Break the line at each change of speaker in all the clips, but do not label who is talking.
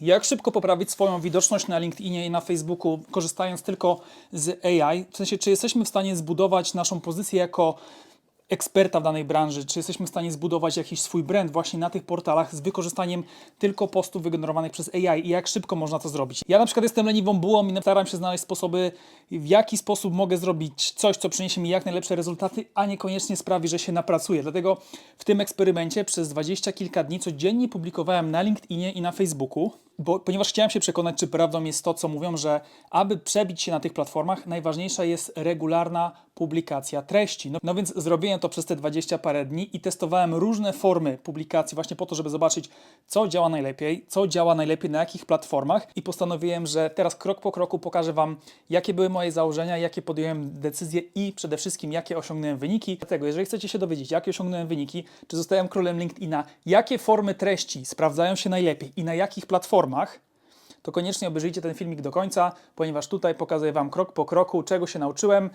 Jak szybko poprawić swoją widoczność na LinkedInie i na Facebooku, korzystając tylko z AI? W sensie, czy jesteśmy w stanie zbudować naszą pozycję jako eksperta w danej branży, czy jesteśmy w stanie zbudować jakiś swój brand właśnie na tych portalach z wykorzystaniem tylko postów wygenerowanych przez AI i jak szybko można to zrobić. Ja na przykład jestem leniwą bułą i staram się znaleźć sposoby, w jaki sposób mogę zrobić coś, co przyniesie mi jak najlepsze rezultaty, a niekoniecznie sprawi, że się napracuję. Dlatego w tym eksperymencie przez dwadzieścia kilka dni codziennie publikowałem na LinkedInie i na Facebooku, bo, ponieważ chciałem się przekonać, czy prawdą jest to, co mówią, że aby przebić się na tych platformach, najważniejsza jest regularna publikacja treści. No, no więc zrobiłem to przez te 20 parę dni i testowałem różne formy publikacji właśnie po to, żeby zobaczyć, co działa najlepiej, co działa najlepiej na jakich platformach i postanowiłem, że teraz krok po kroku pokażę Wam, jakie były moje założenia, jakie podjąłem decyzje i przede wszystkim, jakie osiągnąłem wyniki. Dlatego, jeżeli chcecie się dowiedzieć, jakie osiągnąłem wyniki, czy zostałem królem LinkedIna, jakie formy treści sprawdzają się najlepiej i na jakich platformach, to koniecznie obejrzyjcie ten filmik do końca, ponieważ tutaj pokazuję Wam krok po kroku, czego się nauczyłem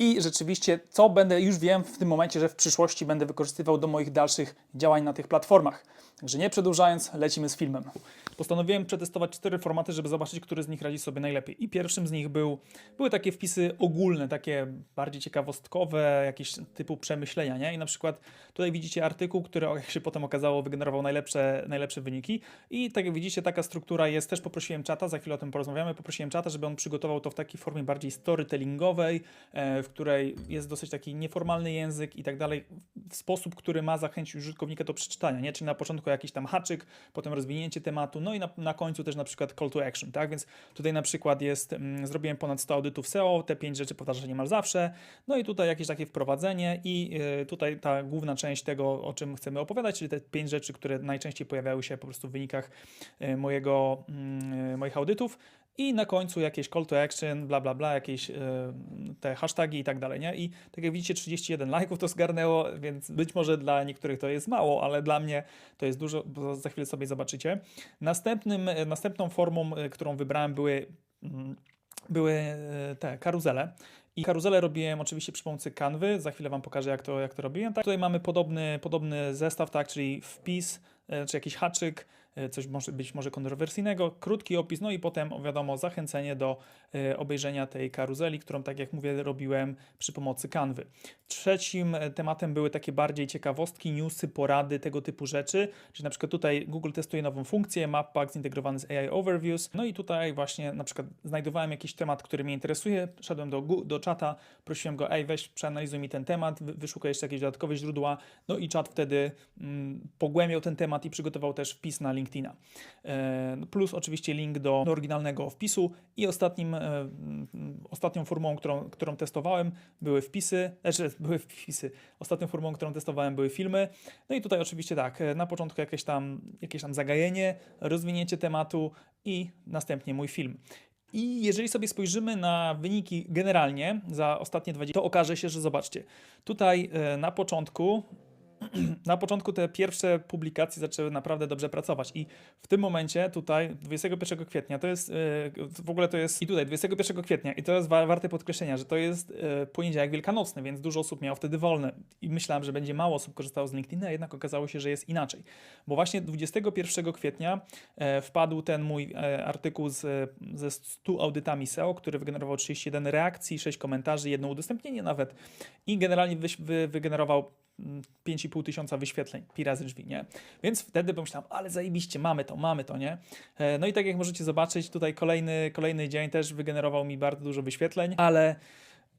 i rzeczywiście, co będę, już wiem w tym momencie, że w przyszłości będę wykorzystywał do moich dalszych działań na tych platformach. Także nie przedłużając, lecimy z filmem. Postanowiłem przetestować cztery formaty, żeby zobaczyć, który z nich radzi sobie najlepiej. I pierwszym z nich był, były takie wpisy ogólne, takie bardziej ciekawostkowe, jakieś typu przemyślenia, nie? I na przykład tutaj widzicie artykuł, który jak się potem okazało wygenerował najlepsze, najlepsze wyniki i tak jak widzicie taka struktura jest, też poprosiłem czata, za chwilę o tym porozmawiamy, poprosiłem czata, żeby on przygotował to w takiej formie bardziej storytellingowej, e, w której jest dosyć taki nieformalny język i tak dalej, w sposób, który ma zachęcić użytkownika do przeczytania, nie? Czyli na początku jakiś tam haczyk, potem rozwinięcie tematu, no i na, na końcu też na przykład call to action, tak? Więc tutaj na przykład jest, mm, zrobiłem ponad 100 audytów SEO, te 5 rzeczy powtarza się niemal zawsze, no i tutaj jakieś takie wprowadzenie i y, tutaj ta główna część tego, o czym chcemy opowiadać, czyli te 5 rzeczy, które najczęściej pojawiały się po prostu w wynikach y, mojego, y, moich audytów i na końcu jakieś call to action, bla bla bla, jakieś y, te hasztagi i tak dalej, nie? I tak jak widzicie 31 lajków to zgarnęło, więc być może dla niektórych to jest mało, ale dla mnie to jest dużo, bo za chwilę sobie zobaczycie. Następnym, e, następną formą, e, którą wybrałem były, mm, były te karuzele. I karuzele robiłem oczywiście przy pomocy kanwy. Za chwilę Wam pokażę, jak to, jak to robiłem. Tak, tutaj mamy podobny, podobny zestaw, tak, czyli wpis, czy jakiś haczyk, coś może być może kontrowersyjnego, krótki opis, no i potem wiadomo zachęcenie do e, obejrzenia tej karuzeli, którą tak jak mówię robiłem przy pomocy kanwy. Trzecim e, tematem były takie bardziej ciekawostki, newsy, porady, tego typu rzeczy, czyli na przykład tutaj Google testuje nową funkcję, Mappack zintegrowany z AI Overviews, no i tutaj właśnie na przykład znajdowałem jakiś temat, który mnie interesuje, szedłem do, do czata, prosiłem go, ej weź przeanalizuj mi ten temat, wy- wyszukaj jeszcze jakieś dodatkowe źródła, no i czat wtedy mm, pogłębiał ten temat i przygotował też wpis na LinkedIna. E, plus oczywiście link do, oryginalnego wpisu i ostatnim, e, mm, ostatnią formą, którą, którą testowałem były wpisy, znaczy były wpisy, ostatnią formą, którą testowałem były filmy, no i tutaj oczywiście tak, e, na początku jakieś tam, jakieś tam zagajenie, rozwinięcie tematu i następnie mój film. I jeżeli sobie spojrzymy na wyniki generalnie za ostatnie 20, to okaże się, że zobaczcie, tutaj na początku na początku te pierwsze publikacje zaczęły naprawdę dobrze pracować i w tym momencie tutaj 21 kwietnia to jest e, w ogóle to jest i tutaj 21 kwietnia i to jest wa- warte podkreślenia, że to jest e, poniedziałek wielkanocny, więc dużo osób miało wtedy wolne i myślałem, że będzie mało osób korzystało z LinkedIna, a jednak okazało się, że jest inaczej. Bo właśnie 21 kwietnia e, wpadł ten mój artykuł z, ze 100 audytami SEO, który wygenerował 31 reakcji, 6 komentarzy, jedno udostępnienie nawet i generalnie wygenerował 5,5 tysiąca wyświetleń, pi razy drzwi, nie? Więc wtedy pomyślałem, ale zajebiście, mamy to, mamy to, nie? E, No i tak jak możecie zobaczyć, tutaj kolejny, kolejny dzień też wygenerował mi bardzo dużo wyświetleń, ale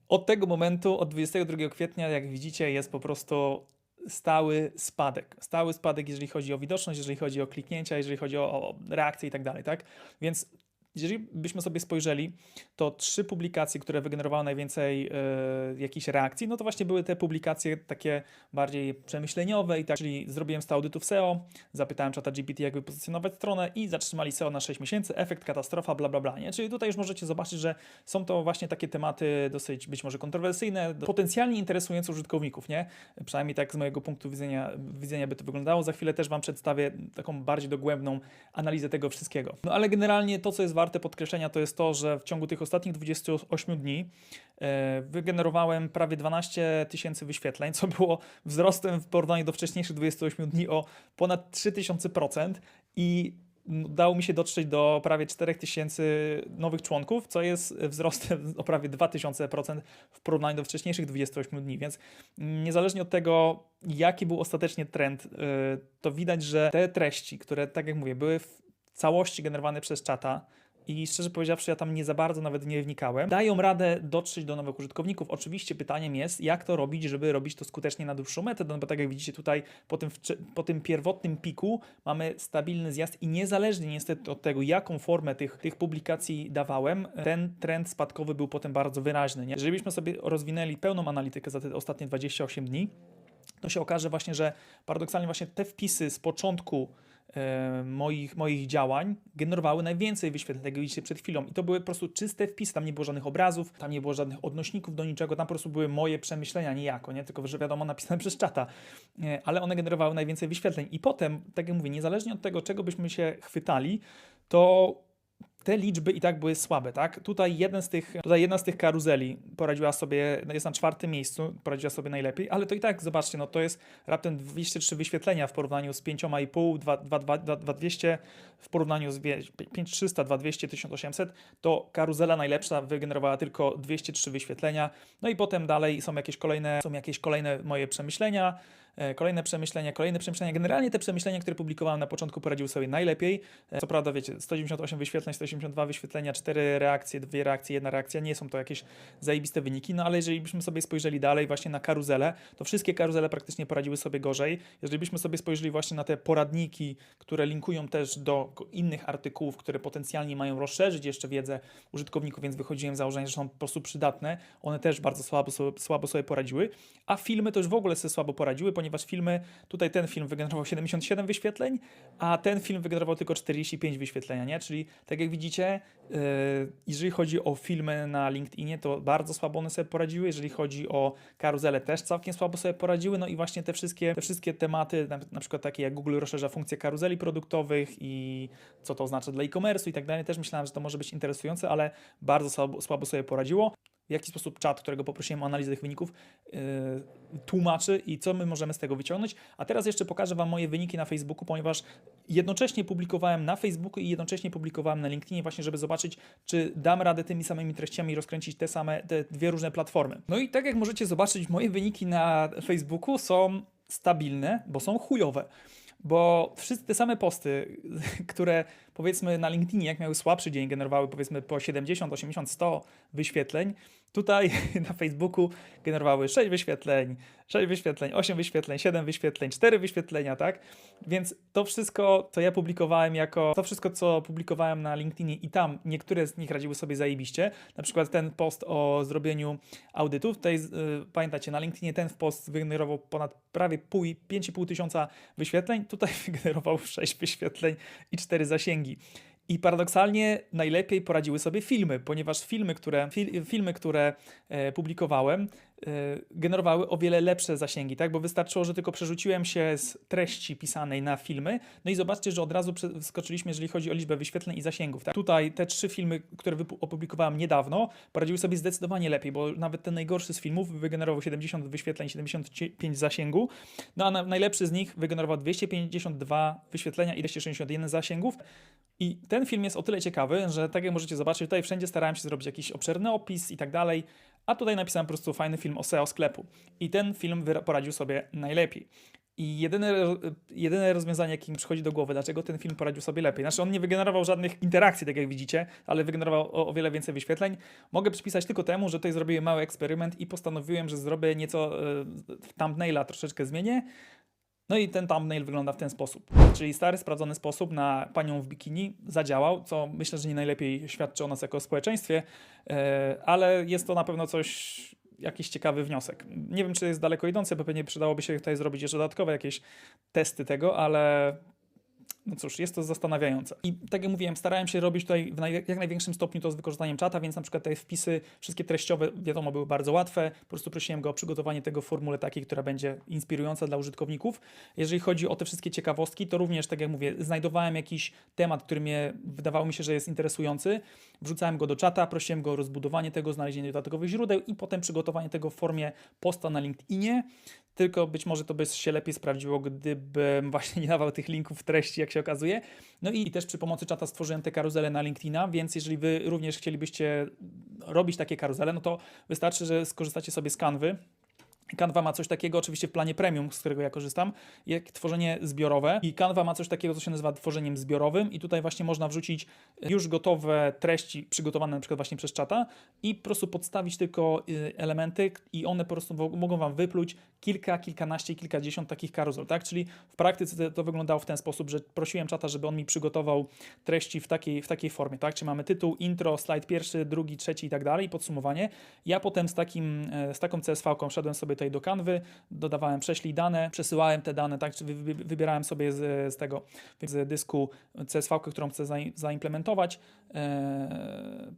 od tego momentu, od 22 kwietnia, jak widzicie, jest po prostu stały spadek. Stały spadek, jeżeli chodzi o widoczność, jeżeli chodzi o kliknięcia, jeżeli chodzi o, o reakcje i tak dalej, tak? Więc jeżeli byśmy sobie spojrzeli, to trzy publikacje, które wygenerowały najwięcej e, jakichś reakcji, no to właśnie były te publikacje takie bardziej przemyśleniowe i tak, czyli zrobiłem 100 audytów SEO, zapytałem czata GPT, jak wypozycjonować stronę i zatrzymali SEO na 6 miesięcy, efekt, katastrofa, bla, bla, bla, nie? Czyli tutaj już możecie zobaczyć, że są to właśnie takie tematy dosyć być może kontrowersyjne, potencjalnie interesujące użytkowników, nie? Przynajmniej tak z mojego punktu widzenia, widzenia by to wyglądało. Za chwilę też Wam przedstawię taką bardziej dogłębną analizę tego wszystkiego. No ale generalnie to, co jest warte podkreślenia, to jest to, że w ciągu tych ostatnich 28 dni e, wygenerowałem prawie 12 tysięcy wyświetleń, co było wzrostem w porównaniu do wcześniejszych 28 dni o ponad 3000% i udało mi się dotrzeć do prawie 4000 nowych członków, co jest wzrostem o prawie 2000% w porównaniu do wcześniejszych 28 dni, więc niezależnie od tego, jaki był ostatecznie trend, y, to widać, że te treści, które, tak jak mówię, były w całości generowane przez czata, i szczerze powiedziawszy, ja tam nie za bardzo nawet nie wnikałem. Dają radę dotrzeć do nowych użytkowników. Oczywiście pytaniem jest, jak to robić, żeby robić to skutecznie na dłuższą metę, no bo tak jak widzicie tutaj po tym, po tym pierwotnym piku mamy stabilny zjazd i niezależnie niestety od tego, jaką formę tych, tych publikacji dawałem, ten trend spadkowy był potem bardzo wyraźny. Nie? Jeżeli byśmy sobie rozwinęli pełną analitykę za te ostatnie 28 dni, to się okaże właśnie, że paradoksalnie właśnie te wpisy z początku moich, moich działań generowały najwięcej wyświetleń, tak jak widzicie przed chwilą. I to były po prostu czyste wpisy, tam nie było żadnych obrazów, tam nie było żadnych odnośników do niczego, tam po prostu były moje przemyślenia niejako, nie? tylko że wiadomo napisane przez czata, E, ale one generowały najwięcej wyświetleń. I potem, tak jak mówię, niezależnie od tego, czego byśmy się chwytali, to te liczby i tak były słabe, tak? Tutaj, jeden z tych, tutaj jedna z tych karuzeli poradziła sobie, no jest na czwartym miejscu, poradziła sobie najlepiej, ale to i tak, zobaczcie, no to jest raptem 203 wyświetlenia w porównaniu z 5,5, 2200 w porównaniu z wie- 5300, 2200, 1800, to karuzela najlepsza wygenerowała tylko 203 wyświetlenia, no i potem dalej są jakieś kolejne, są jakieś kolejne moje przemyślenia, kolejne przemyślenia, kolejne przemyślenia. Generalnie te przemyślenia, które publikowałem na początku, poradziły sobie najlepiej. E, Co prawda, wiecie, 198 wyświetleń, 182 wyświetlenia, 4 reakcje, 2 reakcje, jedna reakcja. Nie są to jakieś zajebiste wyniki, no ale jeżeli byśmy sobie spojrzeli dalej właśnie na karuzelę, to wszystkie karuzele praktycznie poradziły sobie gorzej. Jeżeli byśmy sobie spojrzeli właśnie na te poradniki, które linkują też do innych artykułów, które potencjalnie mają rozszerzyć jeszcze wiedzę użytkowników, więc wychodziłem z założenia, że są po prostu przydatne, one też bardzo słabo słabo sobie poradziły, a filmy już w ogóle sobie słabo poradziły, ponieważ filmy, tutaj ten film wygenerował 77 wyświetleń, a ten film wygenerował tylko 45 wyświetlenia, nie? Czyli tak jak widzicie, yy, jeżeli chodzi o filmy na LinkedInie, to bardzo słabo one sobie poradziły, jeżeli chodzi o karuzelę też całkiem słabo sobie poradziły, no i właśnie te wszystkie, te wszystkie tematy, na, przykład takie jak Google rozszerza funkcje karuzeli produktowych i co to oznacza dla e-commerce'u i tak dalej, też myślałem, że to może być interesujące, ale bardzo słabo, słabo sobie poradziło w jaki sposób czat, którego poprosiłem o analizę tych wyników, yy, tłumaczy i co my możemy z tego wyciągnąć. A teraz jeszcze pokażę Wam moje wyniki na Facebooku, ponieważ jednocześnie publikowałem na Facebooku i jednocześnie publikowałem na LinkedInie, właśnie żeby zobaczyć, czy dam radę tymi samymi treściami rozkręcić te same, te dwie różne platformy. No i tak jak możecie zobaczyć, moje wyniki na Facebooku są stabilne, bo są chujowe. Bo wszystkie te same posty, które powiedzmy na LinkedInie, jak miały słabszy dzień, generowały powiedzmy po 70, 80, 100 wyświetleń, tutaj na Facebooku generowały 6 wyświetleń, 6 wyświetleń, 8 wyświetleń, 7 wyświetleń, 4 wyświetlenia, tak? Więc to wszystko, co ja publikowałem jako, to wszystko, co publikowałem na LinkedInie i tam niektóre z nich radziły sobie zajebiście, na przykład ten post o zrobieniu audytów, tutaj y, pamiętacie, na LinkedInie ten post wygenerował ponad prawie pół, 5,5 tysiąca wyświetleń, tutaj wygenerował 6 wyświetleń i 4 zasięgi. I paradoksalnie najlepiej poradziły sobie filmy, ponieważ filmy, które, fil, filmy, które e, publikowałem, generowały o wiele lepsze zasięgi, tak? Bo wystarczyło, że tylko przerzuciłem się z treści pisanej na filmy. No i zobaczcie, że od razu wskoczyliśmy, jeżeli chodzi o liczbę wyświetleń i zasięgów. Tak? Tutaj te trzy filmy, które opublikowałem niedawno, poradziły sobie zdecydowanie lepiej, bo nawet ten najgorszy z filmów wygenerował 70 wyświetleń, 75 zasięgu, no a na, najlepszy z nich wygenerował 252 wyświetlenia i 261 zasięgów. I ten film jest o tyle ciekawy, że tak jak możecie zobaczyć, tutaj wszędzie starałem się zrobić jakiś obszerny opis i tak dalej, a tutaj napisałem po prostu fajny film o SEO sklepu. I ten film poradził sobie najlepiej. I jedyne, jedyne rozwiązanie, jakie mi przychodzi do głowy, dlaczego ten film poradził sobie lepiej. Znaczy, on nie wygenerował żadnych interakcji, tak jak widzicie, ale wygenerował o, o wiele więcej wyświetleń. Mogę przypisać tylko temu, że tutaj zrobiłem mały eksperyment i postanowiłem, że zrobię nieco e, thumbnaila, troszeczkę zmienię. No i ten thumbnail wygląda w ten sposób. Czyli stary, sprawdzony sposób na panią w bikini zadziałał, co myślę, że nie najlepiej świadczy o nas jako społeczeństwie, e, ale jest to na pewno coś, jakiś ciekawy wniosek. Nie wiem, czy jest daleko idące, bo pewnie przydałoby się tutaj zrobić jeszcze dodatkowe jakieś testy tego, ale no cóż, jest to zastanawiające. I tak jak mówiłem, starałem się robić tutaj w naj, jak największym stopniu to z wykorzystaniem czata, więc na przykład te wpisy, wszystkie treściowe, wiadomo, były bardzo łatwe. Po prostu prosiłem go o przygotowanie tego w formule takiej, która będzie inspirująca dla użytkowników. Jeżeli chodzi o te wszystkie ciekawostki, to również, tak jak mówię, znajdowałem jakiś temat, który mnie wydawało mi się, że jest interesujący. Wrzucałem go do czata, prosiłem go o rozbudowanie tego, znalezienie dodatkowych źródeł i potem przygotowanie tego w formie posta na LinkedInie. Tylko być może to by się lepiej sprawdziło, gdybym właśnie nie dawał tych linków w treści, jak się okazuje. No i też przy pomocy czata stworzyłem te karuzele na LinkedIna, więc jeżeli wy również chcielibyście robić takie karuzele, no to wystarczy, że skorzystacie sobie z kanwy. Canva ma coś takiego, oczywiście w planie premium, z którego ja korzystam, jak tworzenie zbiorowe. I Canva ma coś takiego, co się nazywa tworzeniem zbiorowym, i tutaj właśnie można wrzucić już gotowe treści, przygotowane na przykład właśnie przez czata, i po prostu podstawić tylko y, elementy, i one po prostu mogą Wam wypluć kilka, kilkanaście, kilkadziesiąt takich karuzel, tak? Czyli w praktyce to wyglądało w ten sposób, że prosiłem czata, żeby on mi przygotował treści w takiej, w takiej formie, tak? Czyli mamy tytuł, intro, slajd pierwszy, drugi, trzeci i tak dalej, podsumowanie. Ja potem z, takim, e, z taką CSV-ką szedłem sobie tutaj do kanwy, dodawałem prześlij dane, przesyłałem te dane, tak? Wybierałem sobie z, z tego, z dysku CSV, którą chcę zaimplementować. Eee,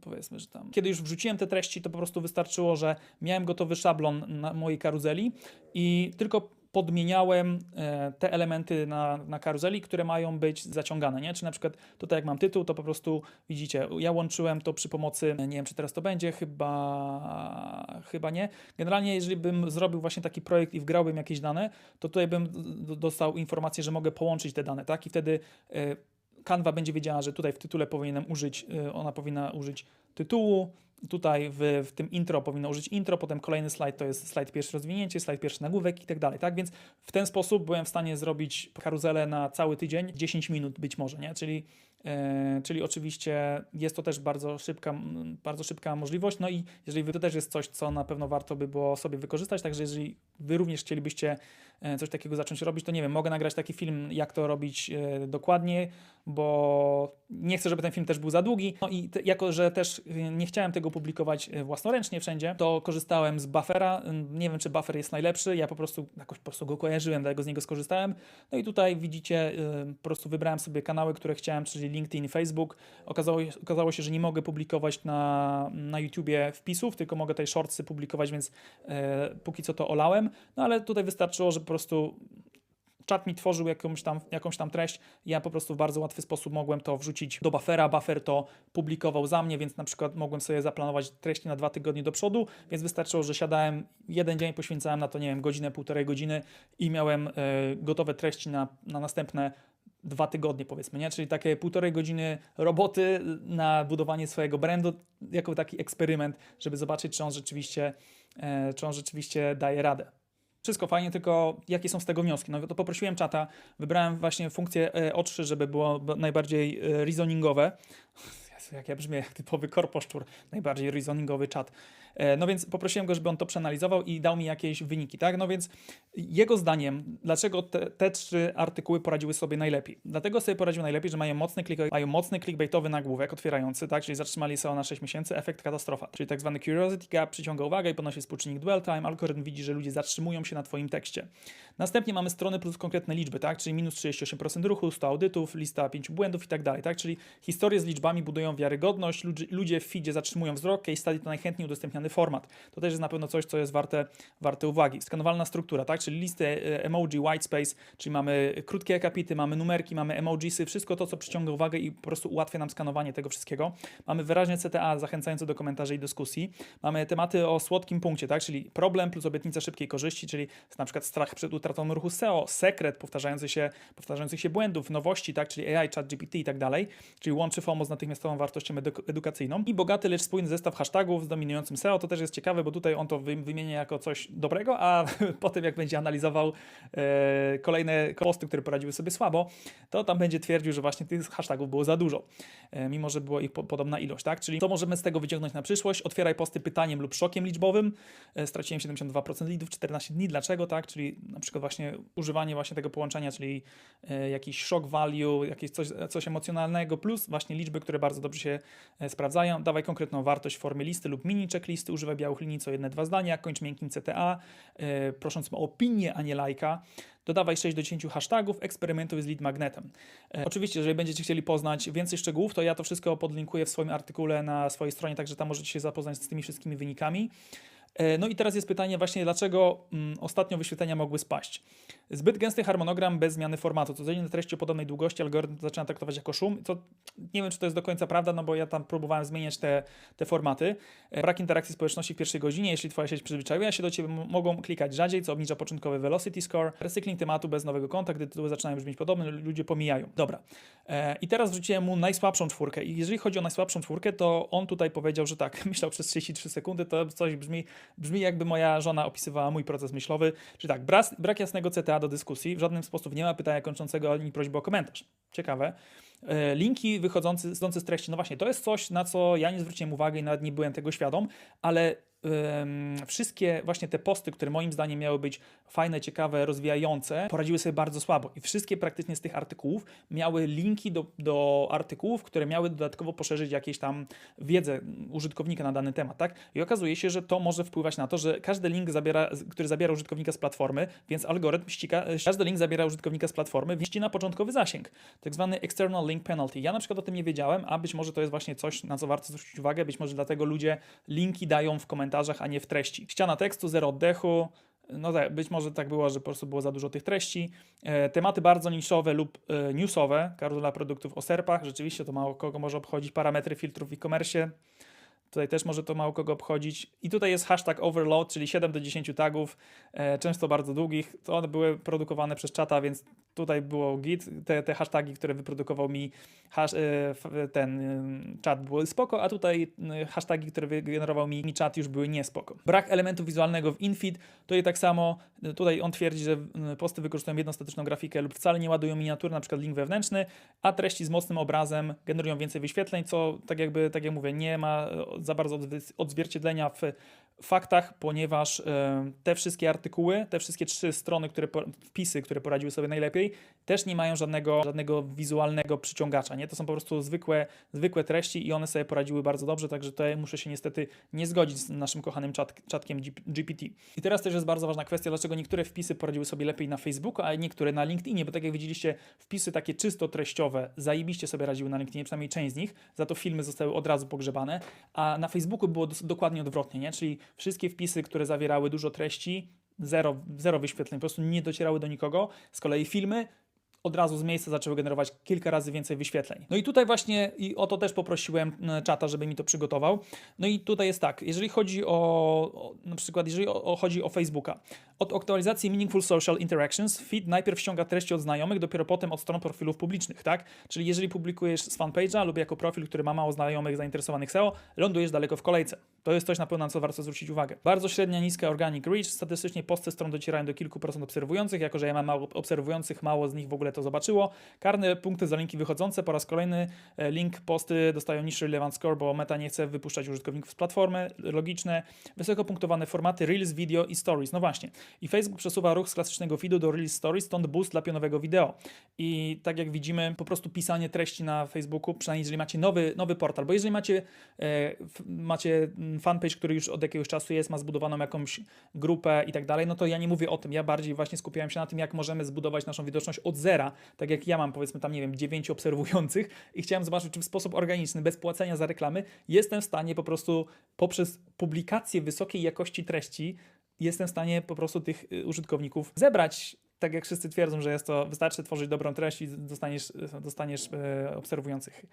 powiedzmy, że tam. Kiedy już wrzuciłem te treści, to po prostu wystarczyło, że miałem gotowy szablon na mojej karuzeli i tylko podmieniałem e, te elementy na, na karuzeli, które mają być zaciągane, nie? Czy na przykład tutaj jak mam tytuł, to po prostu widzicie, ja łączyłem to przy pomocy, nie wiem czy teraz to będzie, chyba, chyba nie. Generalnie jeżeli bym zrobił właśnie taki projekt i wgrałbym jakieś dane, to tutaj bym dostał informację, że mogę połączyć te dane, tak? I wtedy e, Canva będzie wiedziała, że tutaj w tytule powinienem użyć, e, ona powinna użyć tytułu, tutaj w, w tym intro powinno użyć intro, potem kolejny slajd to jest slajd pierwszy rozwinięcie, slajd pierwszy nagłówek i tak dalej, tak? Więc w ten sposób byłem w stanie zrobić karuzelę na cały tydzień, 10 minut być może, nie? Czyli, e, czyli oczywiście jest to też bardzo szybka, bardzo szybka możliwość, no i jeżeli wy, to też jest coś, co na pewno warto by było sobie wykorzystać, także jeżeli wy również chcielibyście coś takiego zacząć robić, to nie wiem, mogę nagrać taki film, jak to robić e, dokładnie, bo nie chcę, żeby ten film też był za długi, no i jako, że też nie chciałem tego publikować e, własnoręcznie wszędzie, to korzystałem z buffera. Nie wiem, czy buffer jest najlepszy, ja po prostu jakoś po prostu go kojarzyłem, dlatego z niego skorzystałem. No i tutaj widzicie, e, po prostu wybrałem sobie kanały, które chciałem, czyli LinkedIn Facebook. Okazało, okazało się, że nie mogę publikować na, na YouTubie wpisów, tylko mogę tutaj shortsy publikować, więc e, póki co to olałem. No ale tutaj wystarczyło, że po prostu czat mi tworzył jakąś tam, jakąś tam treść, ja po prostu w bardzo łatwy sposób mogłem to wrzucić do buffera, buffer to publikował za mnie, więc na przykład mogłem sobie zaplanować treści na dwa tygodnie do przodu, więc wystarczyło, że siadałem jeden dzień, poświęcałem na to, nie wiem, godzinę, półtorej godziny i miałem y, gotowe treści na, na następne dwa tygodnie, powiedzmy, nie? Czyli takie półtorej godziny roboty na budowanie swojego brandu, jako taki eksperyment, żeby zobaczyć, czy on rzeczywiście, y, czy on rzeczywiście daje radę. Wszystko fajnie, tylko jakie są z tego wnioski? No to poprosiłem czata, wybrałem właśnie funkcję O3, żeby było najbardziej e, reasoningowe. Jak ja brzmię typowy korposzczur, najbardziej reasoningowy czat. E, no więc poprosiłem go, żeby on to przeanalizował i dał mi jakieś wyniki, tak? No więc jego zdaniem, dlaczego te, te trzy artykuły poradziły sobie najlepiej? Dlatego sobie poradziły najlepiej, że mają mocny, click, mają mocny clickbaitowy nagłówek otwierający, tak? Czyli zatrzymali SEO na 6 miesięcy, efekt katastrofa. Czyli tak zwany curiosity gap przyciąga uwagę i podnosi współczynnik dwell time, algorytm widzi, że ludzie zatrzymują się na Twoim tekście. Następnie mamy strony plus konkretne liczby, tak? Czyli minus 38% ruchu, 100 audytów, lista 5 błędów i tak dalej, tak? Czyli historie z liczbami budują wiarygodność, ludzie, w feedzie zatrzymują wzrok, case study to najchętniej udostępniane format. To też jest na pewno coś, co jest warte, warte uwagi. Skanowalna struktura, tak? czyli listy e, emoji, white space, czyli mamy krótkie akapity, mamy numerki, mamy emojisy, wszystko to, co przyciąga uwagę i po prostu ułatwia nam skanowanie tego wszystkiego. Mamy wyraźnie CTA zachęcające do komentarzy i dyskusji. Mamy tematy o słodkim punkcie, tak? czyli problem plus obietnica szybkiej korzyści, czyli na przykład strach przed utratą ruchu SEO, sekret powtarzający się, powtarzających się błędów, nowości, tak? czyli AI, chat GPT i tak dalej, czyli łączy FOMO z natychmiastową wartością edukacyjną i bogaty, lecz spójny zestaw hashtagów z dominującym SEO, to też jest ciekawe, bo tutaj on to wymienia jako coś dobrego, a potem jak będzie analizował e, kolejne posty, które poradziły sobie słabo, to tam będzie twierdził, że właśnie tych hashtagów było za dużo, e, mimo że było ich po, podobna ilość, tak? Czyli co możemy z tego wyciągnąć na przyszłość? Otwieraj posty pytaniem lub szokiem liczbowym. E, straciłem 72% lidów, 14 dni. Dlaczego tak? Czyli na przykład właśnie używanie właśnie tego połączenia, czyli e, jakiś shock value, jakieś coś, coś emocjonalnego, plus właśnie liczby, które bardzo dobrze się e, sprawdzają. Dawaj konkretną wartość w formie listy lub mini checklisty, używaj białych linii co jedne, dwa zdania, kończ miękkim CTA, yy, prosząc o opinię, a nie lajka. Dodawaj 6 do 10 hashtagów, eksperymentuj z lead magnetem. E, oczywiście, jeżeli będziecie chcieli poznać więcej szczegółów, to ja to wszystko podlinkuję w swoim artykule na swojej stronie, także tam możecie się zapoznać z tymi wszystkimi wynikami. E, No i teraz jest pytanie właśnie, dlaczego mm, ostatnio wyświetlenia mogły spaść. Zbyt gęsty harmonogram bez zmiany formatu. Codziennie treści o podobnej długości algorytm zaczyna traktować jako szum. To nie wiem, czy to jest do końca prawda, no bo ja tam próbowałem zmieniać te, te formaty. E, Brak interakcji społeczności w pierwszej godzinie, jeśli twoja sieć przyzwyczaiła się do ciebie, mogą klikać rzadziej, co obniża początkowy velocity score. Recykling tematu bez nowego konta, gdy tytuły zaczynają brzmieć podobne, ludzie pomijają. Dobra. E, I teraz wrzuciłem mu najsłabszą czwórkę. I jeżeli chodzi o najsłabszą czwórkę, to on tutaj powiedział, że tak, myślał przez 33 sekundy, to coś brzmi, brzmi jakby moja żona opisywała mój proces myślowy. Czyli tak, brak, brak jasnego CTA do dyskusji, w żadnym sposób nie ma pytania kończącego ani prośby o komentarz. Ciekawe. E, Linki wychodzące z treści, no właśnie, to jest coś, na co ja nie zwróciłem uwagi i nawet nie byłem tego świadom, ale wszystkie właśnie te posty, które moim zdaniem miały być fajne, ciekawe, rozwijające, poradziły sobie bardzo słabo. I wszystkie praktycznie z tych artykułów miały linki do, do artykułów, które miały dodatkowo poszerzyć jakieś tam wiedzę użytkownika na dany temat, tak? I okazuje się, że to może wpływać na to, że każdy link, zabiera, który zabiera użytkownika z platformy, więc algorytm ścika, każdy link zabiera użytkownika z platformy, więc początkowy zasięg, tak zwany external link penalty. Ja na przykład o tym nie wiedziałem, a być może to jest właśnie coś, na co warto zwrócić uwagę, być może dlatego ludzie linki dają w komentarzach, a nie w treści. Ściana tekstu, zero oddechu, no tak, być może tak było, że po prostu było za dużo tych treści. E, tematy bardzo niszowe lub e, newsowe, karuza produktów o serpach, rzeczywiście to mało kogo może obchodzić, parametry filtrów w e-commerce. Tutaj też może to mało kogo obchodzić. I tutaj jest hashtag overload, czyli 7 do 10 tagów, e, często bardzo długich. To one były produkowane przez czata, więc tutaj było git. Te, te hasztagi, które wyprodukował mi hash, e, ten e, czat były spoko, a tutaj hasztagi, które wygenerował mi, mi czat już były niespoko. Brak elementu wizualnego w infeed, i tak samo. Tutaj on twierdzi, że posty wykorzystują jedną statyczną grafikę lub wcale nie ładują miniatury, na przykład link wewnętrzny, a treści z mocnym obrazem generują więcej wyświetleń, co tak jakby, tak jak mówię, nie ma za bardzo odzwierciedlenia w faktach, ponieważ te wszystkie artykuły, te wszystkie trzy strony, które wpisy, które poradziły sobie najlepiej, też nie mają żadnego, żadnego wizualnego przyciągacza. Nie? To są po prostu zwykłe, zwykłe treści i one sobie poradziły bardzo dobrze, także tutaj muszę się niestety nie zgodzić z naszym kochanym czat, czatkiem GPT. I teraz też jest bardzo ważna kwestia, dlaczego niektóre wpisy poradziły sobie lepiej na Facebooku, a niektóre na LinkedInie, bo tak jak widzieliście, wpisy takie czysto treściowe zajebiście sobie radziły na LinkedInie, przynajmniej część z nich, za to filmy zostały od razu pogrzebane, a na Facebooku było dokładnie odwrotnie, nie? czyli wszystkie wpisy, które zawierały dużo treści, zero, zero wyświetleń, po prostu nie docierały do nikogo, z kolei filmy od razu z miejsca zaczęły generować kilka razy więcej wyświetleń. No i tutaj właśnie i o to też poprosiłem e, czata, żeby mi to przygotował. No i tutaj jest tak, jeżeli chodzi o, o na przykład jeżeli o, o, chodzi o Facebooka, od aktualizacji Meaningful Social Interactions feed najpierw ściąga treści od znajomych, dopiero potem od stron profilów publicznych, tak? Czyli jeżeli publikujesz z fanpage'a lub jako profil, który ma mało znajomych zainteresowanych SEO, lądujesz daleko w kolejce. To jest coś na pewno, na co warto zwrócić uwagę. Bardzo średnia, niska organic reach. Statystycznie posty stron docierają do kilku procent obserwujących, jako że ja mam mało obserwujących, mało z nich w ogóle to zobaczyło. Karne punkty za linki wychodzące. Po raz kolejny e, link posty dostają niższy relevant score, bo meta nie chce wypuszczać użytkowników z platformy. Logiczne. Wysoko punktowane formaty Reels, Video i Stories. No właśnie. I Facebook przesuwa ruch z klasycznego feedu do Reels Stories, stąd boost dla pionowego wideo. I tak jak widzimy, po prostu pisanie treści na Facebooku, przynajmniej jeżeli macie nowy, nowy portal, bo jeżeli macie, e, macie fanpage, który już od jakiegoś czasu jest, ma zbudowaną jakąś grupę i tak dalej, no to ja nie mówię o tym. Ja bardziej właśnie skupiałem się na tym, jak możemy zbudować naszą widoczność od zera, tak jak ja mam powiedzmy tam, nie wiem, dziewięciu obserwujących i chciałem zobaczyć, czy w sposób organiczny, bez płacenia za reklamy, jestem w stanie po prostu poprzez publikację wysokiej jakości treści, jestem w stanie po prostu tych y, użytkowników zebrać tak jak wszyscy twierdzą, że jest to, wystarczy tworzyć dobrą treść i dostaniesz, dostaniesz e, obserwujących.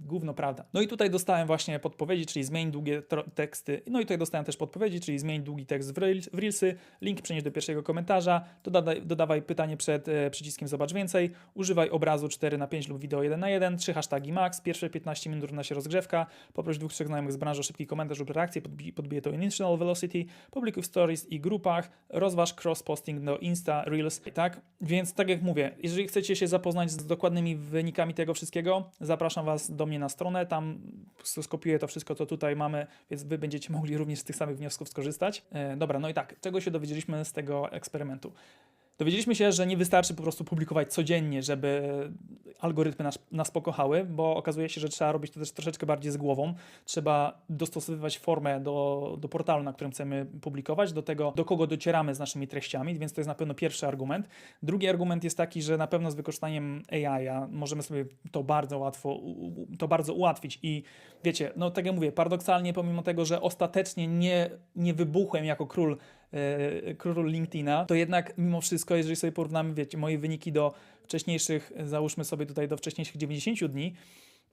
Gówno prawda. No i tutaj dostałem właśnie podpowiedzi, czyli zmień długie teksty. No i tutaj dostałem też podpowiedzi, czyli zmień długi tekst w, reels, w Reelsy, link przenieś do pierwszego komentarza, dodawaj, dodawaj pytanie przed e, przyciskiem zobacz więcej, używaj obrazu 4 na 5 lub wideo 1 na 1, 3 hashtagi max, pierwsze 15 minut równa się rozgrzewka, poproś dwóch, trzech znajomych z branży o szybki komentarz lub reakcję, podbij, podbije to initial velocity, publikuj w stories i grupach, rozważ cross-posting do Insta, Reels, tak? Więc tak jak mówię, jeżeli chcecie się zapoznać z dokładnymi wynikami tego wszystkiego, zapraszam Was do mnie na stronę, tam skopiuję to wszystko, co tutaj mamy, więc Wy będziecie mogli również z tych samych wniosków skorzystać. E, dobra, no i tak, czego się dowiedzieliśmy z tego eksperymentu? Dowiedzieliśmy się, że nie wystarczy po prostu publikować codziennie, żeby algorytmy nas, nas pokochały, bo okazuje się, że trzeba robić to też troszeczkę bardziej z głową. Trzeba dostosowywać formę do, do portalu, na którym chcemy publikować, do tego, do kogo docieramy z naszymi treściami, więc to jest na pewno pierwszy argument. Drugi argument jest taki, że na pewno z wykorzystaniem AI możemy sobie to bardzo łatwo, to bardzo ułatwić i wiecie, no tak jak mówię, paradoksalnie pomimo tego, że ostatecznie nie, nie wybuchłem jako król król LinkedIna, to jednak mimo wszystko, jeżeli sobie porównamy, wiecie, moje wyniki do wcześniejszych, e, załóżmy sobie tutaj do wcześniejszych 90 dni,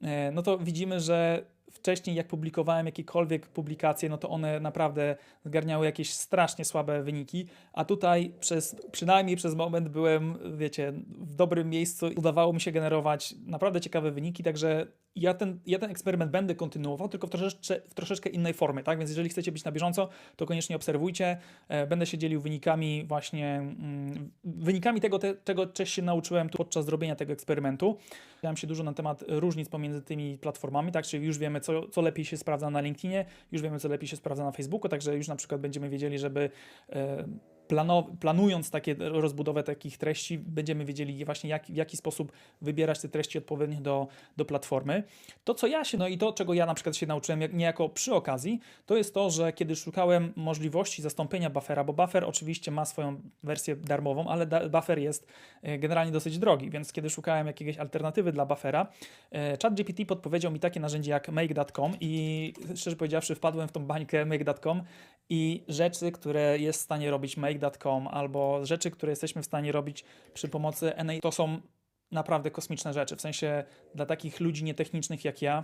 e, no to widzimy, że wcześniej jak publikowałem jakiekolwiek publikacje, no to one naprawdę zgarniały jakieś strasznie słabe wyniki, a tutaj przez, przynajmniej przez moment byłem, wiecie, w dobrym miejscu. Udawało mi się generować naprawdę ciekawe wyniki, także ja ten, ja ten eksperyment będę kontynuował, tylko w troszeczkę, w troszeczkę innej formie, tak? Więc jeżeli chcecie być na bieżąco, to koniecznie obserwujcie. E, Będę się dzielił wynikami właśnie, mm, wynikami tego, te, czego cześć się nauczyłem tu podczas robienia tego eksperymentu. Dowiedziałem się dużo na temat różnic pomiędzy tymi platformami, tak? Czyli już wiemy, co, co lepiej się sprawdza na LinkedInie, już wiemy, co lepiej się sprawdza na Facebooku, także już na przykład będziemy wiedzieli, żeby e, planując takie rozbudowę takich treści, będziemy wiedzieli właśnie jak, w jaki sposób wybierać te treści odpowiednio do, do platformy. To, co ja się, no i to, czego ja na przykład się nauczyłem jak, niejako przy okazji, to jest to, że kiedy szukałem możliwości zastąpienia buffera, bo buffer oczywiście ma swoją wersję darmową, ale da, buffer jest e, generalnie dosyć drogi, więc kiedy szukałem jakiejś alternatywy dla buffera, e, ChatGPT podpowiedział mi takie narzędzie jak make.com i szczerze powiedziawszy wpadłem w tą bańkę make.com i rzeczy, które jest w stanie robić make.com albo rzeczy, które jesteśmy w stanie robić przy pomocy NA, to są naprawdę kosmiczne rzeczy. W sensie dla takich ludzi nietechnicznych jak ja,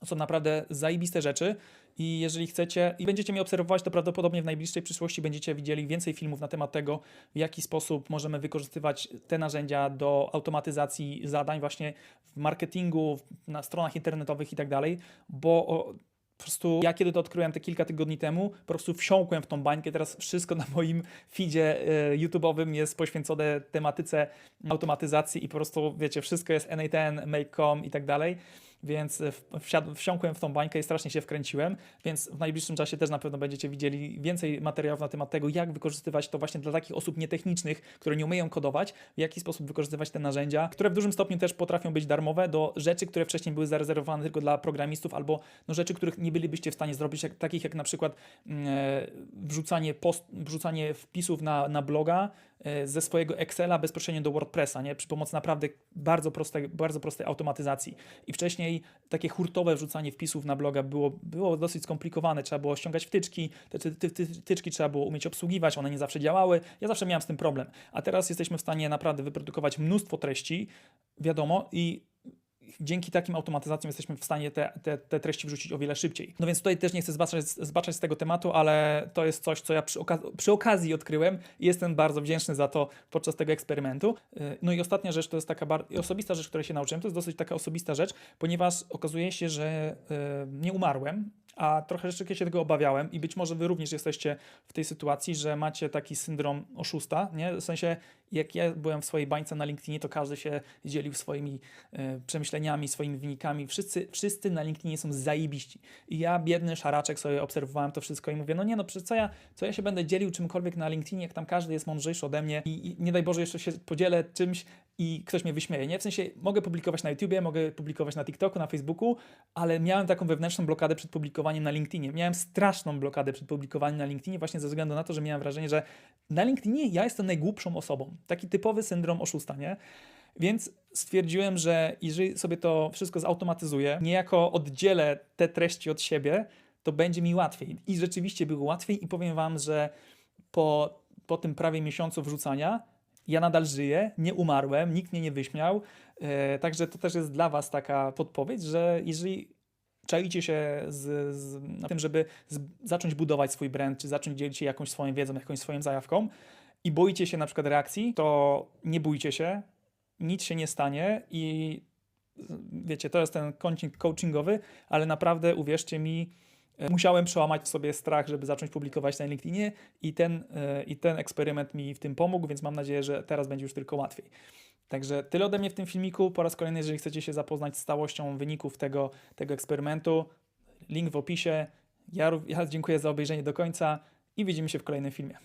to są naprawdę zajebiste rzeczy i jeżeli chcecie i będziecie mnie obserwować, to prawdopodobnie w najbliższej przyszłości będziecie widzieli więcej filmów na temat tego, w jaki sposób możemy wykorzystywać te narzędzia do automatyzacji zadań właśnie w marketingu, na stronach internetowych i tak dalej, bo po prostu ja kiedy to odkryłem te kilka tygodni temu, po prostu wsiąkłem w tą bańkę. Teraz wszystko na moim feedzie e, YouTube'owym jest poświęcone tematyce automatyzacji i po prostu, wiecie, wszystko jest N8N, Make.com i tak dalej. Więc e, w- wsiad- wsiąkłem w tą bańkę i strasznie się wkręciłem, więc w najbliższym czasie też na pewno będziecie widzieli więcej materiałów na temat tego, jak wykorzystywać to właśnie dla takich osób nietechnicznych, które nie umieją kodować, w jaki sposób wykorzystywać te narzędzia, które w dużym stopniu też potrafią być darmowe do rzeczy, które wcześniej były zarezerwowane tylko dla programistów albo no, rzeczy, których nie bylibyście w stanie zrobić, jak, takich jak na przykład mm, e, wrzucanie, post, wrzucanie wpisów na, na bloga ze swojego Excela bezpośrednio do WordPressa, nie? przy pomocy naprawdę bardzo prostej, bardzo prostej automatyzacji. I wcześniej takie hurtowe wrzucanie wpisów na bloga było, było dosyć skomplikowane. Trzeba było ściągać wtyczki, te ty, ty, ty, wtyczki trzeba było umieć obsługiwać, one nie zawsze działały. Ja zawsze miałem z tym problem. A teraz jesteśmy w stanie naprawdę wyprodukować mnóstwo treści, wiadomo, i dzięki takim automatyzacjom jesteśmy w stanie te, te, te treści wrzucić o wiele szybciej. No więc tutaj też nie chcę zbaczać, zbaczać z tego tematu, ale to jest coś, co ja przy, oka- przy okazji odkryłem i jestem bardzo wdzięczny za to podczas tego eksperymentu. Yy, No i ostatnia rzecz to jest taka osobista rzecz, której się nauczyłem, to jest dosyć taka osobista rzecz, ponieważ okazuje się, że yy, nie umarłem, a trochę rzeczywiście się tego obawiałem i być może wy również jesteście w tej sytuacji, że macie taki syndrom oszusta, nie? W sensie, jak ja byłem w swojej bańce na LinkedInie, to każdy się dzielił swoimi e, przemyśleniami, swoimi wynikami. Wszyscy, wszyscy na LinkedInie są zajebiści. I ja, biedny szaraczek, sobie obserwowałem to wszystko i mówię, no nie no, przecież co ja, co ja się będę dzielił czymkolwiek na LinkedInie, jak tam każdy jest mądrzejszy ode mnie i, i nie daj Boże jeszcze się podzielę czymś i ktoś mnie wyśmieje, nie? W sensie, mogę publikować na YouTubie, mogę publikować na TikToku, na Facebooku, ale miałem taką wewnętrzną blokadę przed publikowaniem na LinkedInie. Miałem straszną blokadę przed publikowaniem na LinkedInie właśnie ze względu na to, że miałem wrażenie, że na LinkedInie ja jestem najgłupszą osobą. Taki typowy syndrom oszusta, nie? Więc stwierdziłem, że jeżeli sobie to wszystko zautomatyzuję, niejako oddzielę te treści od siebie, to będzie mi łatwiej. I rzeczywiście było łatwiej i powiem wam, że po, po tym prawie miesiącu wrzucania ja nadal żyję, nie umarłem, nikt mnie nie wyśmiał. E, także to też jest dla was taka podpowiedź, że jeżeli czaicie się z, z, na tym, żeby z, zacząć budować swój brand, czy zacząć dzielić się jakąś swoją wiedzą, jakąś swoją zajawką i boicie się na przykład reakcji, to nie bójcie się, nic się nie stanie i wiecie, to jest ten coaching coachingowy, ale naprawdę uwierzcie mi, musiałem przełamać w sobie strach, żeby zacząć publikować na LinkedInie i ten, e, i ten eksperyment mi w tym pomógł, więc mam nadzieję, że teraz będzie już tylko łatwiej. Także tyle ode mnie w tym filmiku. Po raz kolejny, jeżeli chcecie się zapoznać z całością wyników tego, tego eksperymentu, link w opisie. Ja, ja dziękuję za obejrzenie do końca i widzimy się w kolejnym filmie.